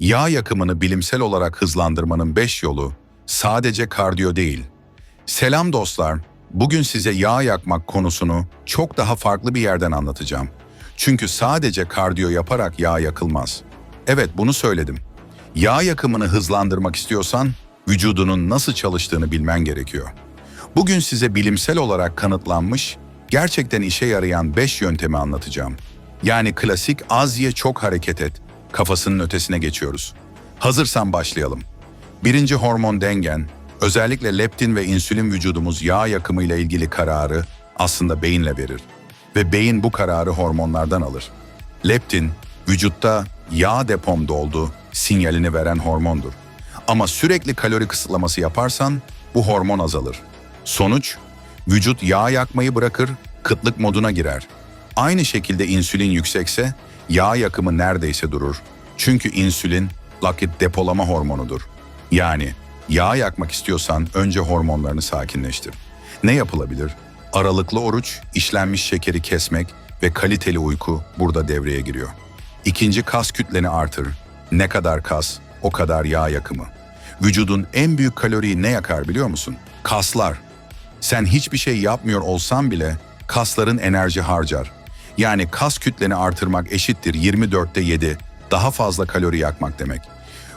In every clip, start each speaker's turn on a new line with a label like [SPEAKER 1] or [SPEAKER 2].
[SPEAKER 1] Yağ yakımını bilimsel olarak hızlandırmanın 5 yolu sadece kardiyo değil. Selam dostlar, bugün size yağ yakmak konusunu çok daha farklı bir yerden anlatacağım. Çünkü sadece kardiyo yaparak yağ yakılmaz. Evet bunu söyledim. Yağ yakımını hızlandırmak istiyorsan vücudunun nasıl çalıştığını bilmen gerekiyor. Bugün size bilimsel olarak kanıtlanmış, gerçekten işe yarayan 5 yöntemi anlatacağım. Yani klasik az ye çok hareket et, kafasının ötesine geçiyoruz. Hazırsan başlayalım. Birinci hormon dengen, özellikle leptin ve insülin vücudumuz yağ yakımıyla ilgili kararı aslında beyinle verir. Ve beyin bu kararı hormonlardan alır. Leptin, vücutta yağ depom doldu sinyalini veren hormondur. Ama sürekli kalori kısıtlaması yaparsan bu hormon azalır. Sonuç, vücut yağ yakmayı bırakır, kıtlık moduna girer. Aynı şekilde insülin yüksekse yağ yakımı neredeyse durur. Çünkü insülin lakit depolama hormonudur. Yani yağ yakmak istiyorsan önce hormonlarını sakinleştir. Ne yapılabilir? Aralıklı oruç, işlenmiş şekeri kesmek ve kaliteli uyku burada devreye giriyor. İkinci kas kütleni artır. Ne kadar kas, o kadar yağ yakımı. Vücudun en büyük kaloriyi ne yakar biliyor musun? Kaslar. Sen hiçbir şey yapmıyor olsan bile kasların enerji harcar. Yani kas kütleni artırmak eşittir 24'te 7 daha fazla kalori yakmak demek.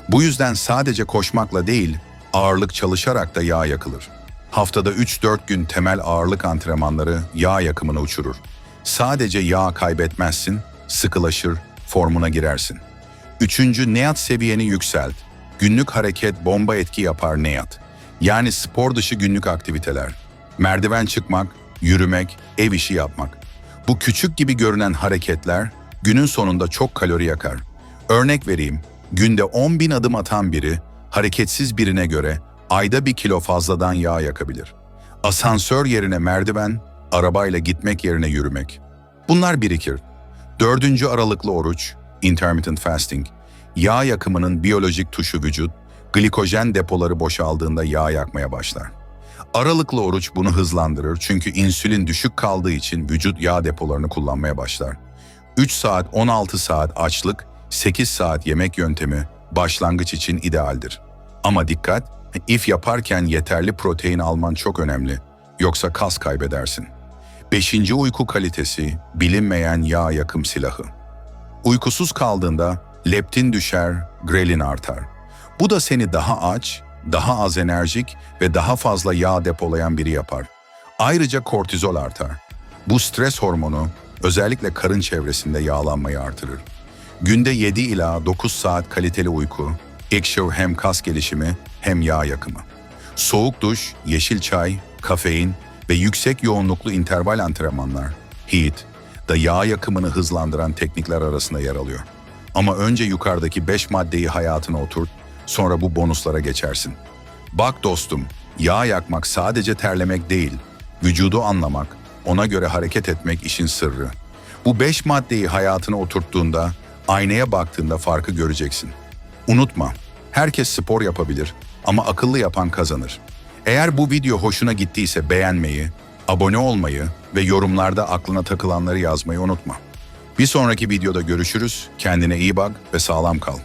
[SPEAKER 1] Bu yüzden sadece koşmakla değil, ağırlık çalışarak da yağ yakılır. Haftada 3-4 gün temel ağırlık antrenmanları yağ yakımını uçurur. Sadece yağ kaybetmezsin, sıkılaşır, formuna girersin. Üçüncü NEAT seviyeni yükselt. Günlük hareket bomba etki yapar NEAT. Yani spor dışı günlük aktiviteler. Merdiven çıkmak, yürümek, ev işi yapmak. Bu küçük gibi görünen hareketler günün sonunda çok kalori yakar. Örnek vereyim, günde 10 bin adım atan biri hareketsiz birine göre ayda bir kilo fazladan yağ yakabilir. Asansör yerine merdiven, arabayla gitmek yerine yürümek. Bunlar birikir. Dördüncü aralıklı oruç, intermittent fasting, yağ yakımının biyolojik tuşu vücut, glikojen depoları boşaldığında yağ yakmaya başlar. Aralıklı oruç bunu hızlandırır çünkü insülin düşük kaldığı için vücut yağ depolarını kullanmaya başlar. 3 saat 16 saat açlık, 8 saat yemek yöntemi başlangıç için idealdir. Ama dikkat, if yaparken yeterli protein alman çok önemli. Yoksa kas kaybedersin. Beşinci uyku kalitesi bilinmeyen yağ yakım silahı. Uykusuz kaldığında leptin düşer, grelin artar. Bu da seni daha aç, daha az enerjik ve daha fazla yağ depolayan biri yapar. Ayrıca kortizol artar. Bu stres hormonu özellikle karın çevresinde yağlanmayı artırır. Günde 7 ila 9 saat kaliteli uyku, ekşiv hem kas gelişimi hem yağ yakımı. Soğuk duş, yeşil çay, kafein ve yüksek yoğunluklu interval antrenmanlar, HEAT, da yağ yakımını hızlandıran teknikler arasında yer alıyor. Ama önce yukarıdaki 5 maddeyi hayatına oturt, sonra bu bonuslara geçersin. Bak dostum, yağ yakmak sadece terlemek değil, vücudu anlamak, ona göre hareket etmek işin sırrı. Bu 5 maddeyi hayatına oturttuğunda, aynaya baktığında farkı göreceksin. Unutma, herkes spor yapabilir ama akıllı yapan kazanır. Eğer bu video hoşuna gittiyse beğenmeyi, abone olmayı ve yorumlarda aklına takılanları yazmayı unutma. Bir sonraki videoda görüşürüz, kendine iyi bak ve sağlam kal.